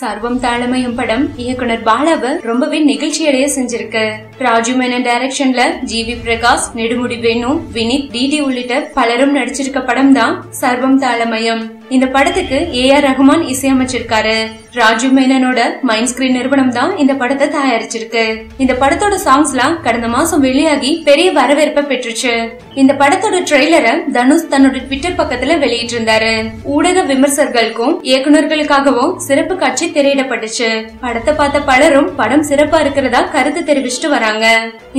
சர்வம் தாளமயம் படம் இயக்குனர் பாலாவை ரொம்பவே நிகழ்ச்சி அடைய செஞ்சிருக்கு. ராஜு மேனன் டைரக்ஷன்ல G V Prakash Nedumudi Venu Vineeth DD உள்ளிட்ட பலரும் நடிச்சிருக்க படம் தான் சர்வம் தாளமயம். இந்த படத்துக்கு ஏ ஆர் ரஹ்மான் இசையமைச்சிருக்காரு. ராஜு மேனனோட மைண்ட் ஸ்கிரீன் நிறுவனம் தான் இந்த படத்தை தயாரிச்சிருக்கு. இந்த படத்தோட சாங்ஸ்லாம் கடந்த மாசம் வெளியாகி பெரிய வரவேற்பை பெற்றுச்சு. இந்த படத்தோட ட்ரெய்லரை தனுஷ் தன்னோட ட்விட்டர் பக்கத்துல வெளியிட்டு இருந்தாரு ஊடக விமர்சகர்களுக்கும் இயக்குனர்களுக்காகவும் சிறப்பு காட்சி திரையிடப்பட்டுச்சு. படத்தை பார்த்த பலரும் படம் சிறப்பா இருக்கிறதா கருத்து தெரிவிச்சிட்டு வராங்க.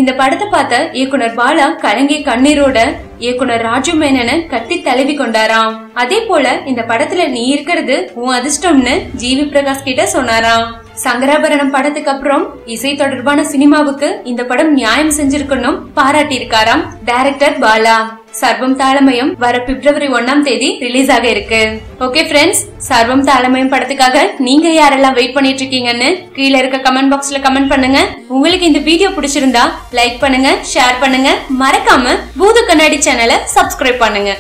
இந்த படத்தை பார்த்த இயக்குனர் பாலா கலங்கிய கண்ணீரோட இயக்குனர் ராஜு மேனனை கட்டி தழுவி கொண்டாராம். அதே போல இந்த படத்துல நீ இருக்கிறது உன் அதிர்ஷ்டம்னு ஜிவி பிரகாஷ் கிட்ட சொன்னாராம். சங்கராபரணம் படத்துக்கு அப்புறம் இசை தொடர்பான சினிமாவுக்கு இந்த படம் நியாயம் செஞ்சிருக்கணும் பாராட்டியிருக்காராம் டைரக்டர் பாலா. சர்வம் தாளமயம் வர பிப்ரவரி ஒன்னாம் தேதி ரிலீஸ் ஆக இருக்கு. ஓகே ஃப்ரெண்ட்ஸ் சர்வம் தாளமயம் படத்துக்காக நீங்க யாரெல்லாம் வெயிட் பண்ணிட்டு இருக்கீங்கன்னு கீழே இருக்க கமெண்ட் பாக்ஸ்ல கமெண்ட் பண்ணுங்க. உங்களுக்கு இந்த வீடியோ பிடிச்சிருந்தா லைக் பண்ணுங்க ஷேர் பண்ணுங்க. மறக்காம பூத கண்ணாடி சேனலை சப்ஸ்கிரைப் பண்ணுங்க.